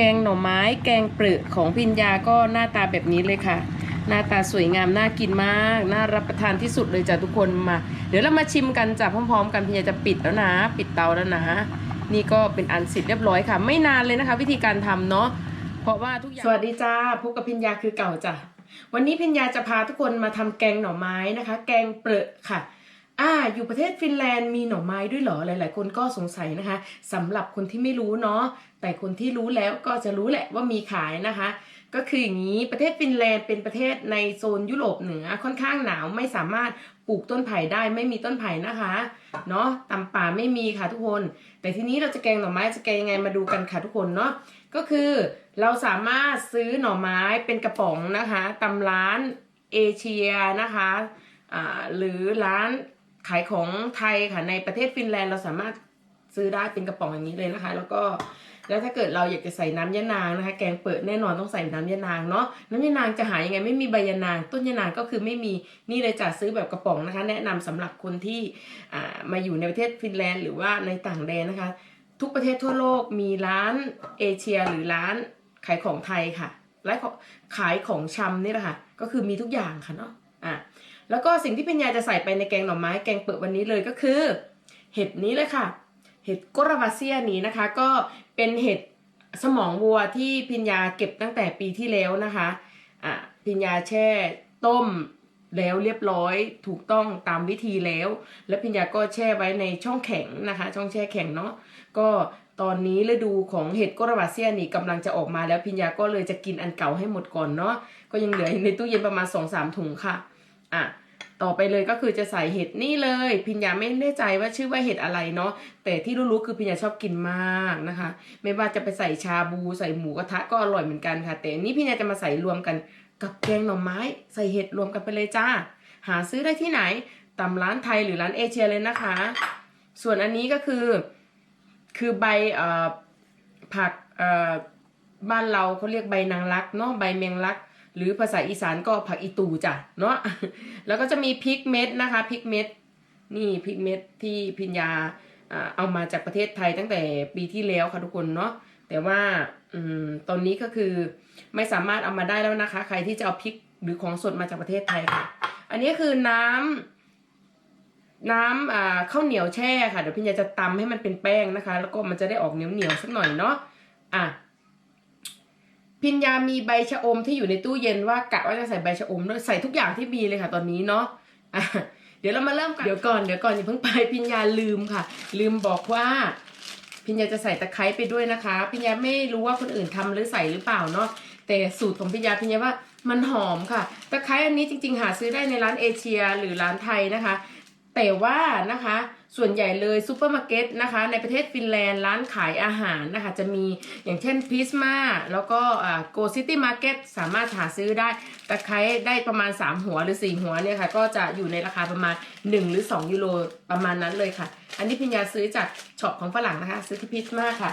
แกงหน่อไม้แกงเปลือกของพิญญาก็หน้าตาแบบนี้เลยค่ะ หน้าตาสวยงามน่ากินมาก น่ารับประทานที่สุดเลยจ้ะทุกคนมา เดี๋ยวเรามาชิมกันจ้ะพร้อมๆ กันพิญญาจะปิดแล้วนะ ปิดเตาแล้วนะ นี่ก็เป็นอันเสร็จเรียบร้อยค่ะ ไม่นานเลยนะคะ วิธีการทำเนาะเพราะว่าทุกอย่างสวัสดีจ้าพบกับพิญญาคือเก่าจ้ะวันนี้พิญญาจะพาทุกคนมาทำแกงหน่อไม้นะคะ แกงเปลือกค่ะ อ่าอยู่ประเทศฟินแลนด์มีหน่อไม้ด้วยเหรอหลาย ๆ คนก็สงสัยนะคะสำหรับคนที่ไม่รู้เนาะแต่คนที่รู้แล้วก็จะรู้แหละว่ามีขายนะคะ ก็คืออย่างนี้ประเทศฟินแลนด์เป็นประเทศในโซนยุโรปเหนือค่อนข้างหนาวไม่สามารถปลูกต้นไผ่ได้ไม่มีต้นไผ่นะคะเนาะตำป่าไม่มีค่ะทุกคน แต่ทีนี้เราจะแกงหน่อไม้จะแกงยังไงมาดูกันค่ะทุกคนเนาะก็คือเราสามารถซื้อหน่อไม้เป็นกระป๋องนะคะตำร้านเอเชียนะคะหรือร้าน ขายของไทยค่ะในประเทศฟินแลนด์เราสามารถซื้อได้เป็นกระป๋องอย่างนี้เลยนะคะ แล้วก็แล้วถ้าเกิดเราอยากจะใส่น้ำยะนางนะคะ แกงเปิดแน่นอนต้องใส่น้ำยะนางเนาะน้ำยะนางจะหายังไงไม่มีใบยะนาง ต้นยะนางก็คือไม่มีนี่เลยจัดซื้อแบบกระป๋องนะคะ แนะนำสำหรับคนที่มาอยู่ในประเทศฟินแลนด์หรือว่าในต่างแดนนะคะ ทุกประเทศทั่วโลกมีร้านเอเชียหรือร้านขายของไทยค่ะและขายของชำนี่แหละค่ะก็คือมีทุกอย่างค่ะเนาะอะ แล้วก็สิ่งที่พิญญาจะใส่ไปในแกงหน่อไม้แกงเปิดวันนี้เลยก็คือ เห็ดนี้เลยค่ะ เห็ดกราวาเซียนี้นะคะ ก็เป็นเห็ดสมองวัวที่พิญญาเก็บตั้งแต่ปีที่แล้วนะคะอะพิญญาแช่ต้มแล้วเรียบร้อยถูกต้องตามวิธีแล้ว และพิญญาก็แช่ไว้ในช่องแข็งนะคะ ช่องแช่แข็งเนาะก็ตอนนี้ฤดูของเห็ดกราวาเซียนี่กำลังจะออกมาแล้วพิญญาก็เลยจะกินอันเก่าให้หมดก่อนเนาะก็ยังเหลือในตู้เย็นประมาณ2อสามถุงค่ะ อะต่อไปเลยก็คือจะใส่เห็ดนี่เลย พิญญาไม่แน่ใจว่าชื่อว่าเห็ดอะไรเนาะแต่ที่รู้ๆคือพิญญาชอบกินมากนะคะ ไม่ว่าจะไปใส่ชาบูใส่หมูกระทะก็อร่อยเหมือนกันค่ะ แต่นี้พิญญาจะมาใส่รวมกันกับแกงหน่อไม้ ใส่เห็ดรวมกันไปเลยจ้า หาซื้อได้ที่ไหนตามร้านไทยหรือร้านเอเชียเลยนะคะ ส่วนอันนี้ก็คือคือใบเอ่อผักเอ่อบ้านเราเขาเรียกใบนางรักเนาะใบแมงลัก หรือภาษาอีสานก็ผักอีตูจ้ะเนาะแล้วก็จะมีพริกเม็ดนะคะพริกเม็ดนี่พริกเม็ดที่พิญญาเอามาจากประเทศไทยตั้งแต่ปีที่แล้วค่ะทุกคนเนาะแต่ว่าอืมตอนนี้ก็คือไม่สามารถเอามาได้แล้วนะคะ ใครที่จะเอาพริกหรือของสดมาจากประเทศไทยค่ะ อันนี้คือน้ำน้ำอ่าข้าวเหนียวแช่ค่ะเดี๋ยวพิญญาจะตำให้มันเป็นแป้งนะคะ แล้วก็มันจะได้ออกเหนียวเหนียวๆสักหน่อยเนาะอะ พิญญามีใบชะอมที่อยู่ในตู้เย็นว่ากะว่าจะใส่ใบชะอมด้วยใส่ทุกอย่างที่มีเลยค่ะ ตอนนี้เนาะอะเดี๋ยวเรามาเริ่มกันเดี๋ยวก่อนเดี๋ยวก่อนอย่าเพิ่งไปพิญญาลืมค่ะ ลืมบอกว่า พิญญาจะใส่ตะไคร้ไปด้วยนะคะ พิญญาไม่รู้ว่าคนอื่นทำหรือใส่หรือเปล่าเนาะแต่สูตรของพิญญาพิญญาว่ามันหอมค่ะตะไคร้อันนี้จริง ๆ หาซื้อได้ในร้านเอเชียหรือร้านไทยนะคะ แต่ว่านะคะส่วนใหญ่เลยซูเปอร์มาร์เก็ตนะคะในประเทศฟินแลนด์ร้านขายอาหารนะคะจะมีอย่างเช่นพิสมาแล้วก็โกซิตี้มาร์เก็ตสามารถหาซื้อได้ตะไคร้ได้ประมาณ 3 หัวหรือ 4 หัวเนี่ยค่ะก็จะอยู่ในราคาประมาณ 1 หรือ 2 ยูโรประมาณนั้นเลยค่ะ อันนี้พิญญาซื้อจากช็อปของฝรั่งนะคะ ซื้อที่พิสมาค่ะ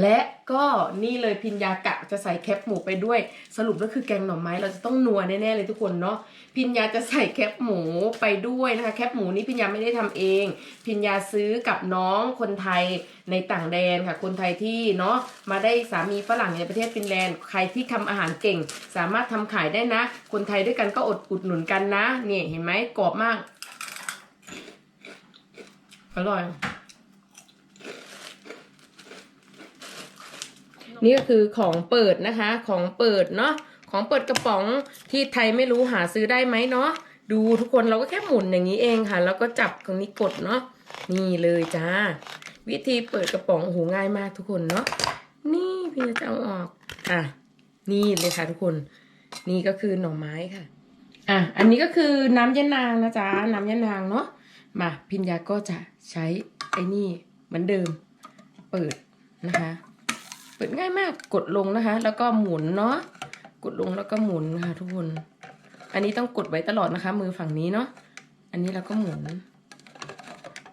และก็นี่เลยพิญญากะจะใส่แคปหมูไปด้วย สรุปก็คือแกงหน่อไม้เราจะต้องนัวแน่ๆเลยทุกคนเนาะพิญญาจะใส่แคปหมูไปด้วยนะคะแคปหมูนี้พิญญาไม่ได้ทำเอง พิญญาซื้อกับน้องคนไทยในต่างแดนค่ะ คนไทยที่เนาะมาได้สามีฝรั่งในประเทศฟินแลนด์ใครที่ทำอาหารเก่ง สามารถทำขายได้นะ คนไทยด้วยกันก็อดอุดหนุนกันนะนี่เห็นไหมกรอบมากอร่อย นี่ก็คือของเปิดนะคะ ของเปิดเนาะของเปิดกระป๋องที่ไทยไม่รู้หาซื้อได้ไหมเนาะดูทุกคนเราก็แค่หมุนอย่างนี้เองค่ะ แล้วก็จับตรงนี้กดเนาะนี่เลยจ้า วิธีเปิดกระป๋องโอ้โหง่ายมากทุกคนเนาะนี่พี่จะเอาออกอะนี่เลยค่ะทุกคน นี่ก็คือหน่อไม้ค่ะอะอันนี้ก็คือน้ำยะนางนะจ๊ะน้ำยะนางเนาะมาพิญญาก็จะใช้ไอ้นี่เหมือนเดิม เปิดนะคะ เปิดง่ายมากกดลงนะคะ แล้วก็หมุนเนาะกดลงแล้วก็หมุนค่ะทุกคน อันนี้ต้องกดไว้ตลอดนะคะ มือฝั่งนี้เนาะอันนี้เราก็หมุน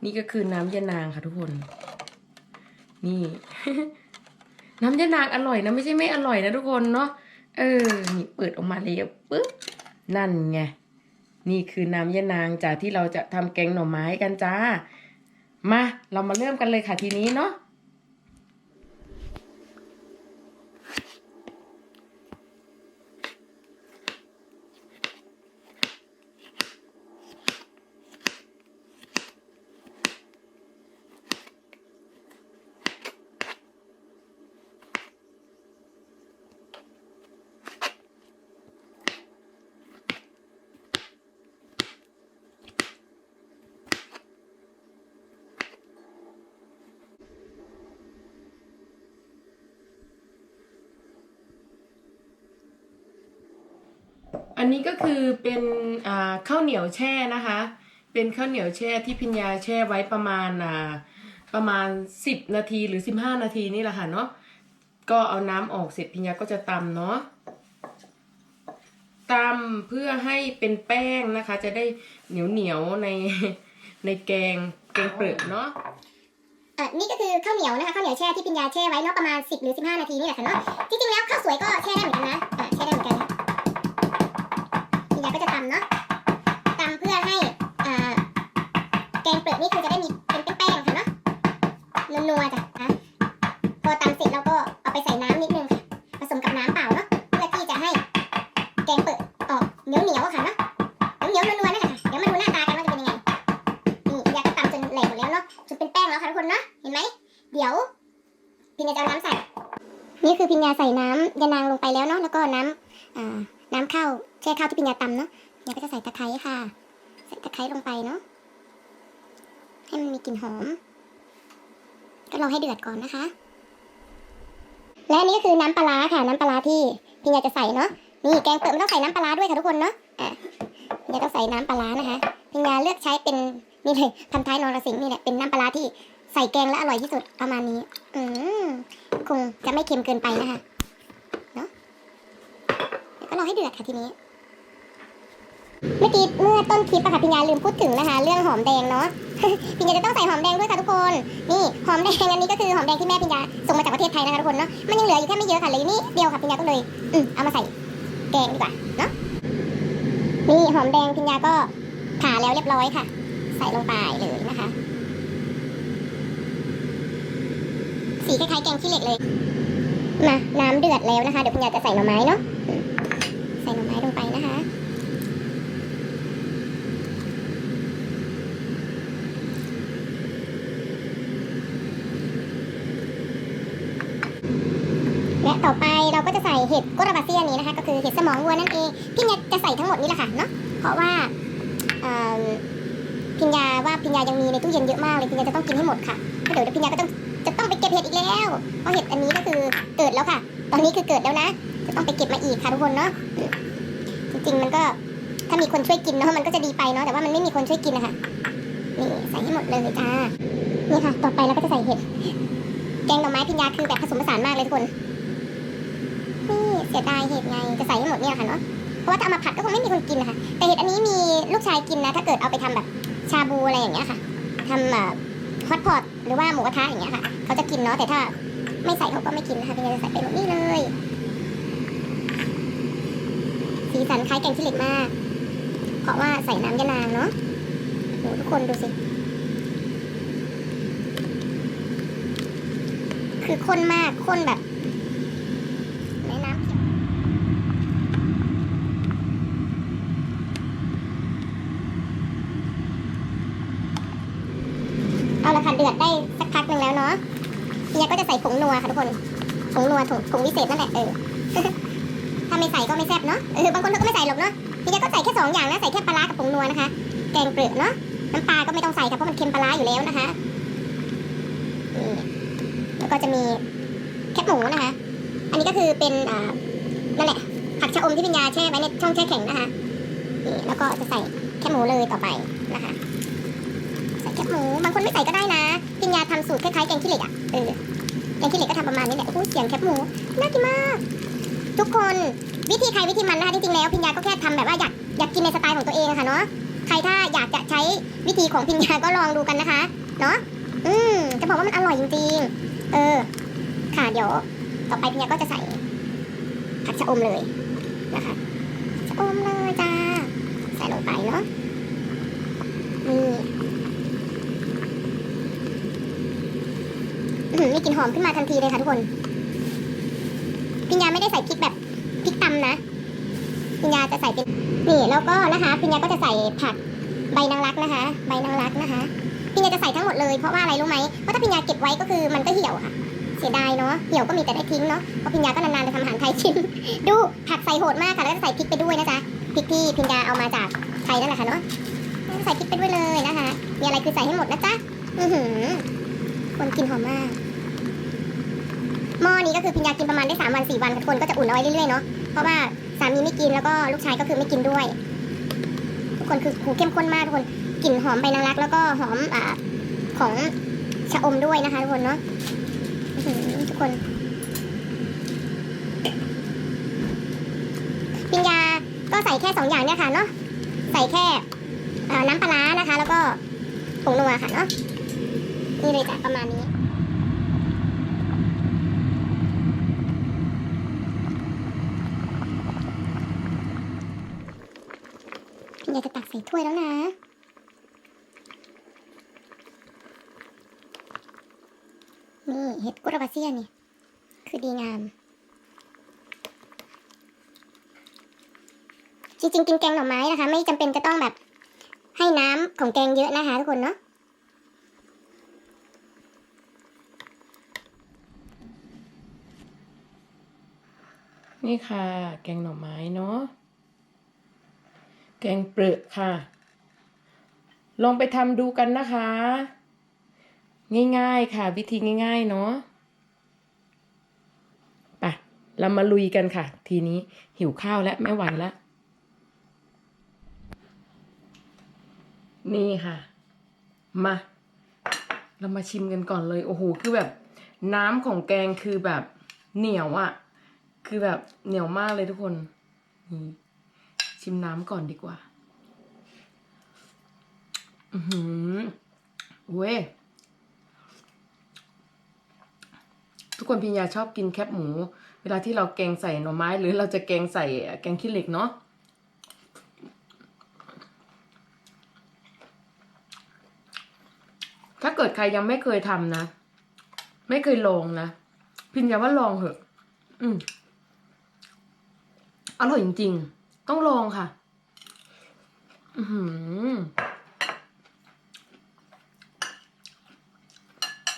นี่ก็คือน้ำยะนางค่ะทุกคน นี่ น้ำยะนางอร่อยนะไม่ใช่ไม่อร่อยนะทุกคนเนาะเออนี่เปิดออกมาเลยปึ๊บนั่นไงนี่คือน้ำยะนางจากที่เราจะทำแกงหน่อไม้กันจ้า มาเรามาเริ่มกันเลยค่ะทีนี้เนาะ อันนี้ก็คือเป็นข้าวเหนียวแช่นะคะ เป็นข้าวเหนียวแช่ที่พิญญาแช่ไว้ประมาณอ่าประมาณ 10 นาทีหรือ 15 นาทีนี่แหละค่ะเนาะก็เอาน้ำออกเสร็จพิญญาก็จะตำเนาะตำเพื่อให้เป็นแป้งนะคะ จะได้เหนียวเหนียวในในแกงแกงเปลือกเนาะอะนี่ก็คือข้าวเหนียวนะคะข้าวเหนียวแช่ที่ปิญญาแช่ไว้เนาะประมาณ 10 หรือ 15 นาทีนี่แหละค่ะเนาะจริงๆแล้วข้าวสวยก็แช่ได้เหมือนกันนะ เห็นไหม เดี๋ยว พิญญาจะเอาน้ำใส่ นี่คือพิญญาใส่น้ำยานางลงไปแล้วเนาะ แล้วก็น้ำน้ำข้าวแช่ข้าวที่พิญญาตำเนาะพิญญาก็จะใส่ตะไคร้ค่ะ ใส่ตะไคร้ลงไปเนาะ ให้มันมีกลิ่นหอม ก็รอให้เดือดก่อนนะคะ และนี่ก็คือน้ำปลาค่ะ น้ำปลาที่พิญญาจะใส่เนาะ นี่แกงเปิดมันต้องใส่น้ำปลาด้วยค่ะทุกคนเนาะ อะพิญญาต้องใส่น้ำปลานะคะพิญญาเลือกใช้เป็นนี่เลยพันท้ายนรสิงห์นี่แหละเป็นน้ำปลาที่ ส่แกงแล้วอร่อยที่สุดประมาณนี้ อืมคงจะไม่เค็มเกินไปนะคะเนาะก็รอให้เดือดค่ะทีนี้ เมื่อกี้เมื่อต้นคลิปอะค่ะพิญญาลืมพูดถึงนะคะ เรื่องหอมแดงเนาะพิญญาจะต้องใส่หอมแดงด้วยค่ะทุกคน นี่หอมแดงอันนี้ก็คือหอมแดงที่แม่พิญญาส่งมาจากประเทศไทยนะคะทุกคนเนาะมันยังเหลืออยู่แค่ไม่เยอะค่ะเลยนี่เดียวค่ะพิญญาก็เลยอืมเอามาใส่แกงดีกว่าเนาะนี่หอมแดงพิญญาก็ผ่าแล้วเรียบร้อยค่ะ ใส่ลงไปเลยนะคะ สีคล้ายๆแกงขี้เหล็กเลย มาน้ำเดือดแล้วนะคะ เดี๋ยวคุณยายจะใส่หน่อไม้เนาะ ใส่หน่อไม้ลงไปนะคะ และต่อไปเราก็จะใส่เห็ดโกราบาเซียนี้นะคะ ก็คือเห็ดสมองวัวนั่นเองพี่ยาจะใส่ทั้งหมดนี้แหละค่ะเนาะ เพราะว่าพิญญาว่าพิญญายังมีในตู้เย็นเยอะมากเลยพิญญาจะต้องกินให้หมดค่ะเพราะเดี๋ยวพิญญาก็ต้อง เก็บเห็ดอีกแล้วเพราะเห็ดอันนี้ก็คือเกิดแล้วค่ะ ตอนนี้คือเกิดแล้วนะ จะต้องไปเก็บมาอีกค่ะทุกคนเนาะ จริงๆมันก็ถ้ามีคนช่วยกินเนาะมันก็จะดีไปเนาะแต่ว่ามันไม่มีคนช่วยกินนะคะนี่ใส่ให้หมดเลยจ้า นี่ค่ะ ต่อไปเราก็จะใส่เห็ด แกงหน่อไม้พิญญาคือแบบผสมผสานมากเลยทุกคน นี่เสียดายเห็ดไงจะใส่ให้หมดเนี่ยค่ะเนาะ เพราะว่าถ้าเอามาผัดก็คงไม่มีคนกินนะคะ แต่เห็ดอันนี้มีลูกชายกินนะ ถ้าเกิดเอาไปทำแบบชาบูอะไรอย่างเงี้ยค่ะทำแบบฮอตพอต หรือว่าหมูกระทะอย่างเงี้ยค่ะ เขาจะกินเนาะแต่ถ้าไม่ใส่เขาก็ไม่กินนะคะพี่จะใส่ไปหมดนี่เลย สีสันคล้ายแกงขี้เหล็กมาก เพราะว่าใส่น้ำยะนางเนาะโหทุกคนดูสิคือข้นมากข้นแบบในน้ำ เอาละค่ะเดือดได้สักพักหนึ่งแล้วเนาะทีนี้ก็จะใส่ผงนัวค่ะทุกคน ผ งนัวผงผงวิเศษนั่นแหละเออถ้าไม่ใส่ก็ไม่แซ่บเนาะเออบางคนเขาก็ไม่ใส่หรอกเนาะทีนี้ก็ใส่แค่สองอย่างนะใส่แค่ปลาร้ากับผงนัวนะคะ แกงเปลือกเนาะน้ำปลาก็ไม่ต้องใส่ค่ะเพราะมันเค็มปลาร้าอยู่แล้วนะคะนี่แล้วก็จะมีแคบหมูนะคะ อันนี้ก็คือเป็นอ่านั่นแหละผักชะอมที่พิญญาแช่ไว้ในช่องแช่แข็งนะคะนี่แล้วก็จะใส่แคบหมูเลยต่อไปนะคะใส่แคบหมูบางคนไม่ใส่ก็ได้นะพิญญาทำสูตรคล้ายๆแกงขี้เหล็กอะเออ แกงขี้เหล็กก็ทำประมาณนี้แหละโอ้โหเสียงแคบหมูน่ากินมาก ทุกคนวิธีใครวิธีมันนะคะจริงๆแล้วพิญญาก็แค่ทำแบบว่าอยากอยากกินในสไตล์ของตัวเองะค่ะเนาะใครถ้าอยากจะใช้วิธีของพิญญาก็ลองดูกันนะคะเนาะอืมจะบอกว่ามันอร่อยจริงๆ เออ ค่ะเดี๋ยว ต่อไปพิญญาก็จะใส่ผักชะอมเลยนะคะชะอมเลยจ้าใส่ลงไปเนาะ นี่อื้อหือ มีกลิ่นหอมขึ้นมาทันทีเลยค่ะทุกคน พิญญาไม่ได้ใส่พริกแบบพริกตำนะ พิญญาจะใส่เป็นนี่แล้วก็นะคะ พิญญาก็จะใส่ผักใบนางรักนะคะ ใบนางรักนะคะ พิญญาจะใส่ทั้งหมดเลยเพราะว่าอะไรรู้ไหมเพราะถ้าพิญญาเก็บไว้ก็คือมันก็เหี่ยวค่ะ เสียดายเนาะ เหี่ยวก็มีแต่ได้ทิ้งเนาะ เพราะพิญญาก็นานๆจะทำอาหารไทยชิมดูผักใส่โหดมากค่ะแล้วก็ใส่พริกไปด้วยนะจ๊ะ พริกที่พิญญาเอามาจากไทยนั่นแหละค่ะเนาะใส่พริกไปด้วยเลยนะคะ มีอะไรคือใส่ให้หมดนะจ๊ะ อือหือคนกินหอมมาก หม้อนี้ก็คือพิญญากินประมาณได้สามวันสี่วันทุกคนก็จะอุ่นเอาไว้เรื่อยๆเนาะเพราะว่าสามีไม่กินแล้วก็ลูกชายก็คือไม่กินด้วย ทุกคนคือหูเข้มข้นมากทุกคนกลิ่นหอมใบนางรัก แล้วก็หอมอ่าของชะอมด้วยนะคะทุกคนเนาะทุกคนพิญญาก็ใส่แค่สองอย่างเนี่ยค่ะเนาะใส่แค่น้ำปลาร้านะคะ แล้วก็ผงนัวค่ะเนาะนี่เลยจ้ะประมาณนี้ พิญญาจะตักใส่ ถ้วยแล้วนะ นี่เห็ดกุระบาเซียนี่ คือดีงาม จริงๆกินแกงหน่อไม้นะคะ ไม่จำเป็นจะต้องแบบให้น้ำของแกงเยอะนะคะทุกคนเนาะนี่ค่ะ แกงหน่อไม้เนาะ แกงเปลือกค่ะ ลองไปทำดูกันนะคะ ง่ายๆค่ะ วิธีง่ายๆเนาะไปเรามาลุยกันค่ะ ทีนี้หิวข้าวแล้วไม่ไหวแล้ว นี่ค่ะ มา เรามาชิมกันก่อนเลย โอ้โห คือแบบ น้ำของแกงคือแบบเหนียวอะ่ะ คือแบบเหนียวมากเลยทุกคนนี่ ชิมน้ำก่อนดีกว่า อือหือเว้ยทุกคนพิญญาชอบกินแคบหมู เวลาที่เราแกงใส่หน่อไม้ หรือเราจะแกงใส่แกงขี้เหล็กเนาะถ้าเกิดใครยังไม่เคยทำนะ ไม่เคยลองนะ พิญญาว่าลองเหอะ อืมอร่อยจริงๆ ต้องลองค่ะ อือหือ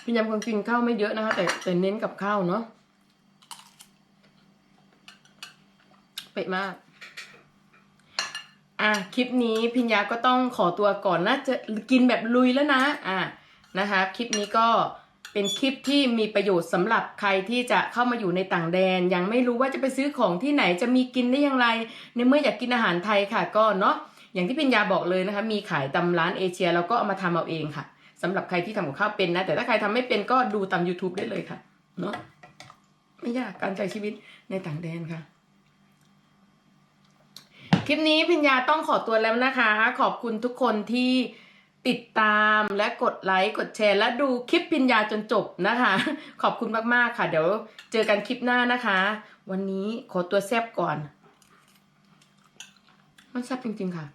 พี่ยำคนกินข้าวไม่เยอะนะคะ แต่แต่เน้นกับข้าวเนาะเป๊ะมาก อะ คลิปนี้พิญญาก็ต้องขอตัวก่อนนะจะกินแบบลุยแล้วนะ อะ นะคะ คลิปนี้ก็ เป็นคลิปที่มีประโยชน์สำหรับใครที่จะเข้ามาอยู่ในต่างแดน ยังไม่รู้ว่าจะไปซื้อของที่ไหนจะมีกินได้อย่างไร ในเมื่ออยากกินอาหารไทยค่ะ ก็เนาะอย่างที่พิญญาบอกเลยนะคะ มีขายตามร้านเอเชีย แล้วก็เอามาทำเอาเองค่ะสำหรับใครที่ทำกับข้าวเป็นนะ แต่ถ้าใครทำไม่เป็นก็ดูตาม YouTube ได้เลยค่ะเนาะไม่ยากการใช้ชีวิตในต่างแดนค่ะคลิปนี้พิญญาต้องขอตัวแล้วนะคะ ขอบคุณทุกคนที่ ติดตามและกดไลค์กดแชร์ และดูคลิปพิญญาจนจบนะคะ ขอบคุณมากๆค่ะ เดี๋ยวเจอกันคลิปหน้านะคะ วันนี้ขอตัวแซบก่อน มันแซบจริงๆค่ะ